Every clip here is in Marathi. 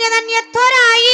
धन्य धन्य थोराई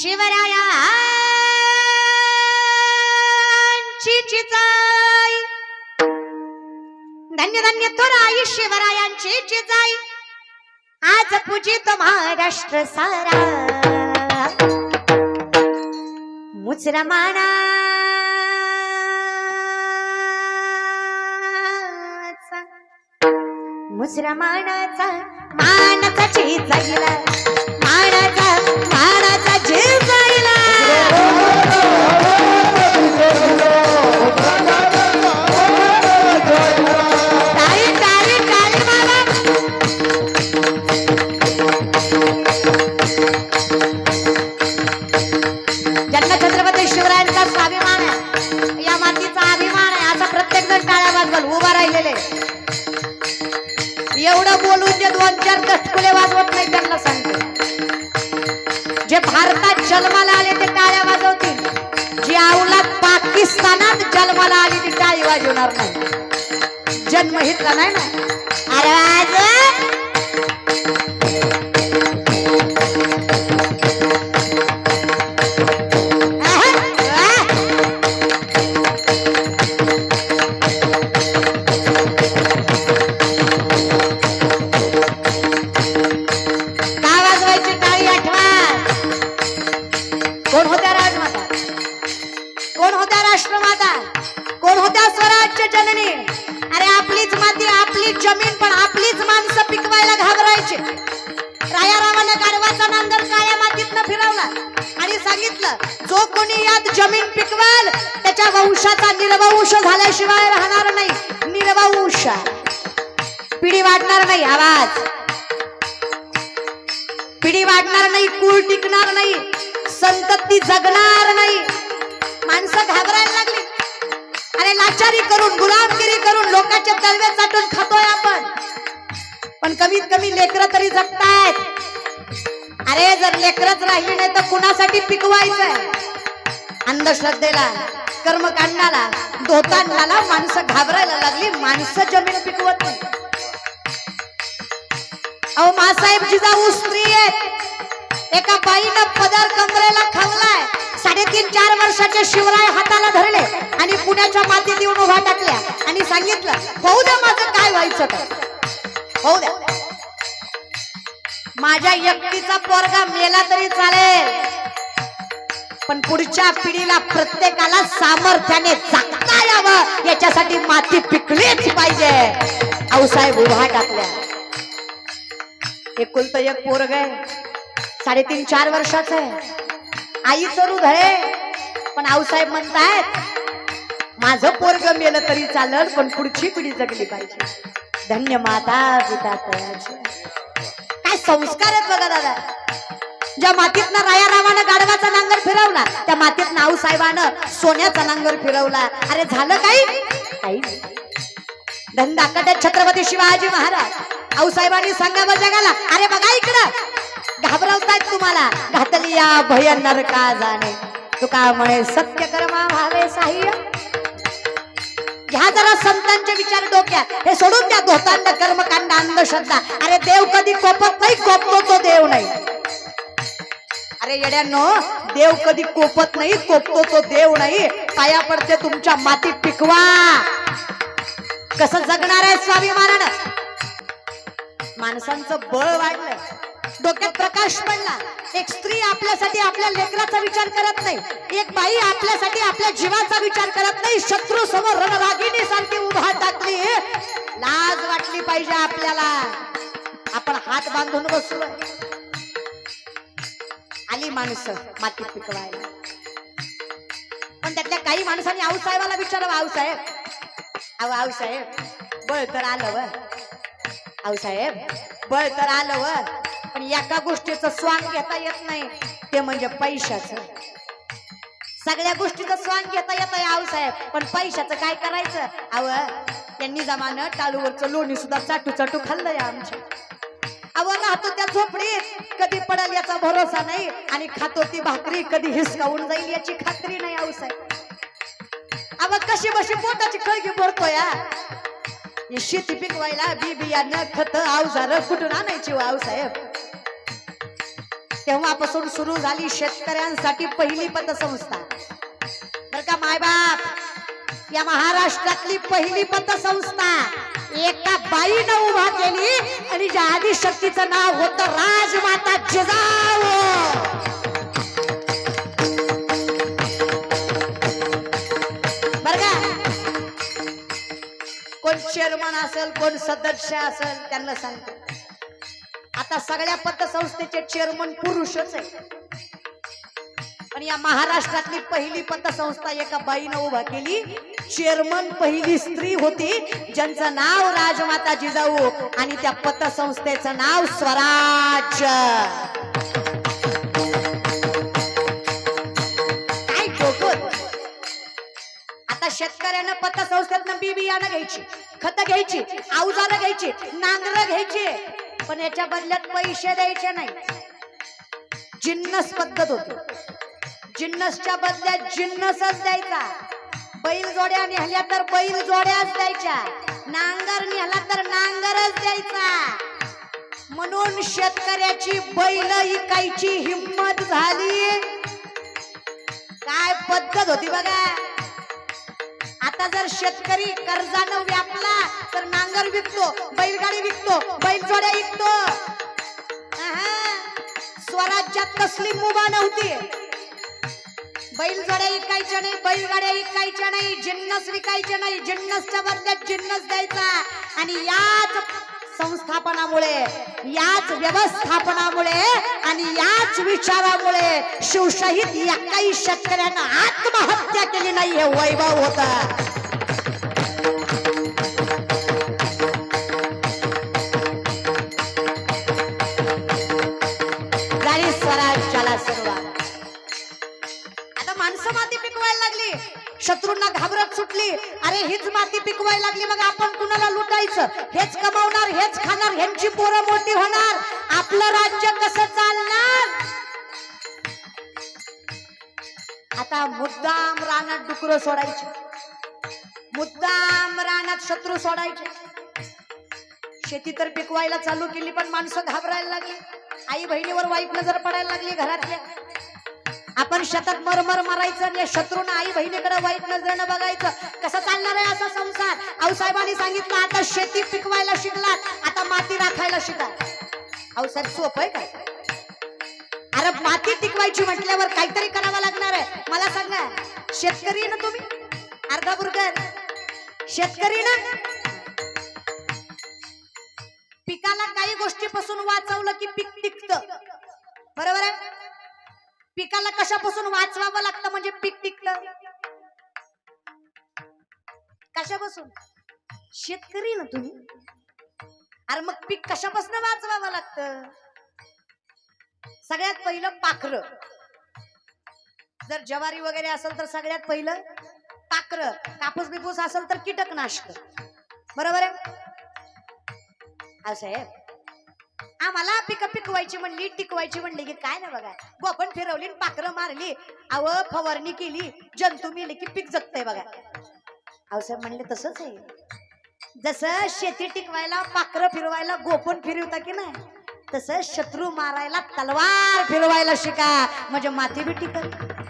शिवराया चिचाई धन्य धन्य थोराई शिवरायांची चिचाई आज पूजित महाराष्ट्र सारा मुसलमानाचा दुसऱ्या मानाचा झीज जाईला मानाचा मानाचा जीव जाईला ज्यांना छत्रपती शिवरायांचा स्वाभिमान आहे. या मातीचा अभिमान आहे. आता प्रत्येक जण टाळ्या वाजवल उभा राहिलेले. एवढं बोलून जे दोन चार दटकुले वाजवत नाही त्यांना सांगतो. जे भारतात जन्माला आले ते टाळ्या वाजवतील. जी अवलाद पाकिस्तानात जन्माला आली ती टाळी वाजवणार नाही. जन्म हितला नाही ना? अरे कोण होत्या राजमाता? कोण होत्या राष्ट्रमाता? कोण होत्या स्वराज्य जननी? अरे आपलीच माती आपलीच जमीन पण आपलीच माणसं पिकवायला घाबरायचे. राया रामाने गाढवाचा नांगर काळ्या मातीतनं फिरवला आणि सांगितलं जो कोणी यात जमीन पिकवाल त्याच्या वंशाचा निर्वंश झाल्याशिवाय राहणार नाही. निर्वंश. पिढी वाढणार नाही आवाज. पिढी वाढणार नाही कुळ टिकणार नाही. संतती जगणार नाही. माणसं घाबरायला लागली. अरे लाचारी करून गुलामगिरी करून लोकांचे तळवे चाटून खातोय आपण. पण कमीत कमी लेकरं तरी जगतायत. अरे जर लेकरच राहिली नाही तर कुणासाठी पिकवायचंय? अंधश्रद्धेला कर्मकांडाला धोतांडाला माणसं घाबरायला लागली. माणसं जमीन पिकवत नाही. अहो मासाहेब जिजाऊ स्त्री आहेत. एका बाईनं पदर कंगरेला खाल्लाय. साडेतीन चार वर्षाचे शिवराय हाताला धरले आणि पुण्याच्या मातीत येऊन उभा टाकल्या. आणि सांगितलं होऊ द्या माझं काय व्हायचं तर. होऊ द्या. माझ्या एकटीचा पोरगा मेला तरी चालेल. पण पुढच्या पिढीला प्रत्येकाला सामर्थ्याने जागता यावं. याच्यासाठी माती पिकलीच पाहिजे. आऊसाहेब उभा टाकल्या. एकुलत एक पोरग आहे. साडेतीन चार वर्षाचं आहे. आईचं हृदय आहे पण आऊसाहेब म्हणतायत माझं पोरग मेलं तरी चालल पण पुढची पिढी जगली पाहिजे. धन्य माता पिता काय संस्कार आहेत बघा दादा. ज्या मातीतनं राया रामानं गाढवाचा नांगर फिरवला त्या मातीत नाऊ साहेबानं सोन्याचा नांगर फिरवला. अरे झालं काही? काही धंदा कडे छत्रपती शिवाजी महाराज. आऊसाहेबांनी सांगावं जगाला अरे बघा इकडं. घाबरवतायत तुम्हाला घातली या भय नरका जाणे तुका म्हणे सत्य कर्मा व्हावे साह्य. घ्या जरा संतांचे विचार डोक्यात. हे सोडून द्या धोतांड कर्मकांड अंधश्रद्धा. अरे देव कधी कोपत नाही कोपतो तो देव नाही. अरे येड्यानो देव कधी कोपत नाही कोपतो तो देव नाही. पाया पडते तुमच्या मातीत पिकवा. कसं जगणार आहे स्वाभिमानानं माणसांचं बळ वाढलंय डोक्यात प्रकाश पडला. एक स्त्री आपल्यासाठी आपल्या लेकराचा विचार करत नाही. एक बाई आपल्यासाठी आपल्या जीवाचा विचार करत नाही. शत्रू समोर रणरागिणी सारखी उभा टाकली. लाज वाटली पाहिजे आपल्याला. आपण हात बांधून बसलो. आली माणसं मातीत पिकवायला. पण त्यातल्या काही माणसांनी आऊसाहेबाला विचारावं आऊसाहेब अहो आऊसाहेब बळ तर आलं व. आऊसाहेब बळ तर आलं व. पण एका गोष्टीचं स्वांग घेता येत नाही ते म्हणजे पैशाचं. सगळ्या गोष्टीचं स्वांग घेता येत आहे आऊसाहेब पण पैशाचं काय करायचं? अव त्यांनी जमानं टाळूवरचं लोणी सुद्धा चाटू चाटू खाल्लंय आमच्या. अव राहतो त्या झोपडीत कधी पडल याचा भरोसा नाही आणि खातो ती भाकरी कधी हिसकावून जाईल याची खात्री नाही आऊसाहेब अव कशी बशी पोटाची खळगी भरतोय शेती पिकवायला बी बियाणं खत अवजार कुठून आणायची हो आऊ साहेब? तेव्हापासून सुरू झाली शेतकऱ्यांसाठी पहिली पतसंस्था. बर का मायबाप? या महाराष्ट्रातली पहिली पतसंस्था. एका बाईनं उभा केली आणि ज्या आधी शक्तीचं नाव होतं राजमाता जिजाऊ. बर का? कोण चेअरमन असेल कोण सदस्य असेल त्यांना सांगतो आता सगळ्या पतसंस्थेचे चेअरमन पुरुषच आहे पण या महाराष्ट्रातली पहिली पतसंस्था एका बाईनं उभा केली. चेअरमन पहिली स्त्री होती. ज्यांचं नाव राजमाता जिजाऊ आणि त्या पतसंस्थेचं नाव स्वराज. काय ठोकत आता शेतकऱ्यानं पतसंस्थेतनं बी बियाणं घ्यायची खत घ्यायची अवजारं घ्यायची नांगर घ्यायची. पण याच्या बदल्यात पैसे द्यायचे नाही. जिन्नस पद्धत होती. जिन्नसच्या बदल्यात जिन्नसच द्यायचा. बैल जोड्या नेहल्या तर बैल जोड्याच द्यायच्या. नांगर नेहला तर नांगरच द्यायचा. म्हणून शेतकऱ्याची बैल इकायची हिंमत झाली. काय पद्धत होती बघा. आता जर शेतकरी कर्जानं व्यापला तर नांगर विकतो बैलगाडी विकतो बैलजोड्या विकतो. स्वराज्यात कसली मुभा नव्हती बैलजोड्या विकायच्या नाही बैलगाड्या विकायच्या नाही जिन्नस विकायचे नाही जिन्नसच्या बदल्यात जिन्नस द्यायचा. आणि याच संस्थापनामुळे याच व्यवस्थापनामुळे आणि याच विचारामुळे शिवशाहीत काही शेतकऱ्यांना आत्महत्या केली नाही हे वैभव होता. आता माणसं माती पिकवायला लागली. शत्रूंना घाबरत सुटली. अरे हीच माती पिकवायला लागली. मग आपण कुणाला लुटायचं? हेच कमावणार हेच खाणार ह्यांची पोरं मोठी होणार. आपलं राज्य कसं चालणार? आता मुद्दाम रानात डुकर सोडायचे. मुद्दाम रानात शत्रू सोडायचे. शेती तर पिकवायला चालू केली पण माणसं घाबरायला लागली. आई बहिणीवर वाईट नजर पडायला लागली घरातल्या. आपण शतक मरमर मारायचं आणि शत्रूनं आई बहिणीकडे वाईट नजरेनं बघायचं. कसं चालणार आहे असा संसार? आऊसाहेबांनी सांगितलं आता शेती पिकवायला शिकलात आता माती राखायला शिका आऊसाहेब सोप आहे काय? अरे माती टिकवायची म्हटल्यावर काहीतरी करावं लागणार आहे. मला सांगा शेतकरी ना तुम्ही? अर्धा बुरकर शेतकरी ना? पिकाला काही गोष्टीपासून वाचवलं की पीक टिकत. बरोबर आहे? पिकाला कशापासून वाचवावं लागतं म्हणजे पीक टिकत कशापासून? शेतकरी ना तुम्ही? अरे मग पीक कशापासून वाचवावं लागतं? सगळ्यात पहिलं पाखर. जर ज्वारी वगैरे असेल तर सगळ्यात पहिलं पाखर. कापूस बिपूस असेल तर कीटकनाशक. बरोबर आहे? असं आहे आम्हाला पिकं पिकवायची म्हणली टिकवायची म्हणली की काय ना बघा. गोपण फिरवली आणि पाखरं मारली. आव फवारणी केली. जंतू मिले की पीक जगतंय बघा. आवसाहेब म्हणले तसंच आहे. जसं शेती टिकवायला पाखरं फिरवायला गोपण फिरवता की नाही तसं शत्रू मारायला तलवार फिरवायला शिका. म्हणजे माती बी टिकत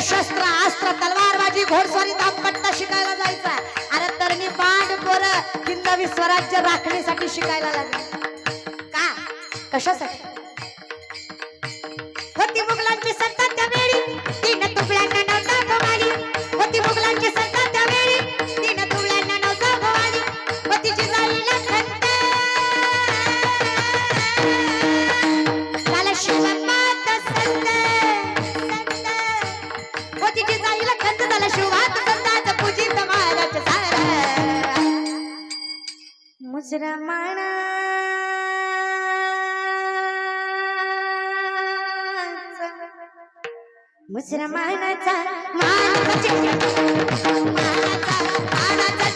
शस्त्र अस्त्र तलवारबाजी घोडस्वारी धापट्टा शिकायला जायचा अरे मी बांड पोर हिंदवी स्वराज्य राखण्यासाठी शिकायला लागले. का? कशासाठी? होती मुघलांची सत्ता त्यावेळी तीन मुसलमानाचा मानाचा मानाचा मानाचा